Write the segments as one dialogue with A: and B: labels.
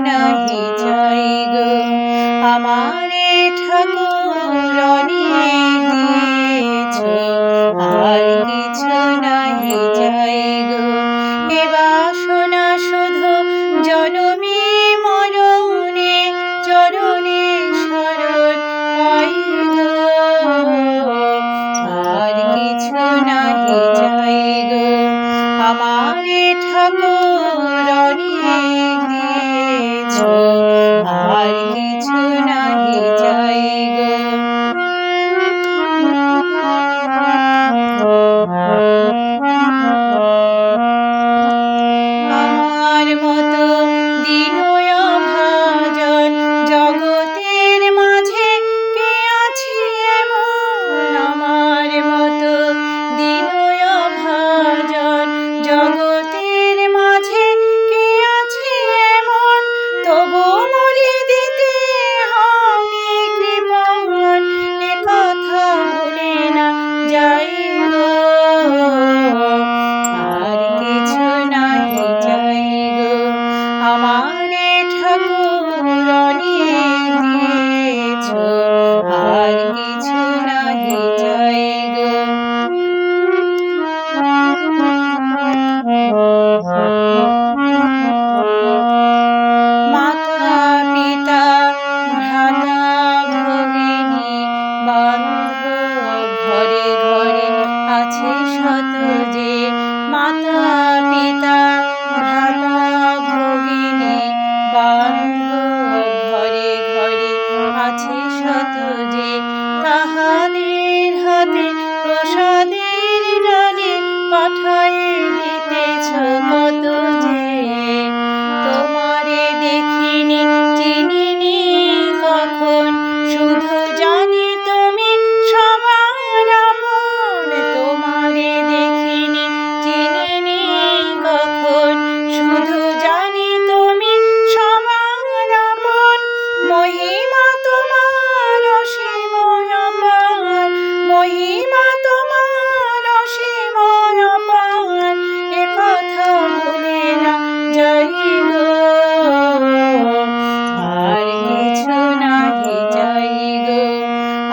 A: নাহি যাই গো? আমারে ঠাকুর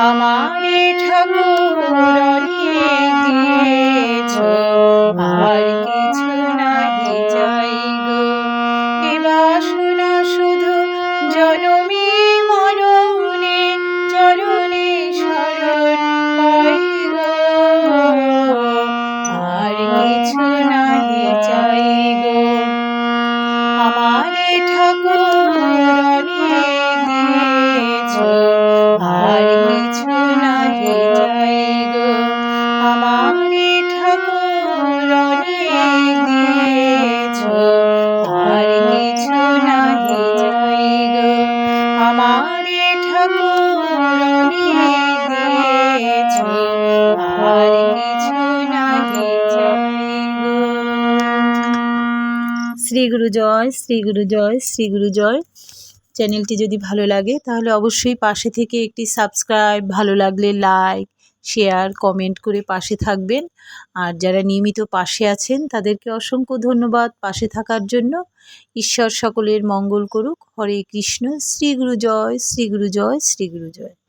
A: আমার ঠাকুর শ্রী গুরু জয়, শ্রী গুরু জয়, শ্রী গুরু জয়। চ্যানেলটি যদি ভালো লাগে, তাহলে অবশ্যই পাশে থেকে একটি সাবস্ক্রাইব, ভালো লাগলে লাইক, শেয়ার, কমেন্ট করে পাশে থাকবেন। আর যারা নিয়মিত পাশে আছেন, তাদেরকে অসংখ্য ধন্যবাদ পাশে থাকার জন্য। ঈশ্বর সকলের মঙ্গল করুক। হরে কৃষ্ণ। শ্রী গুরু জয়, শ্রী গুরু জয়, শ্রী গুরু জয়।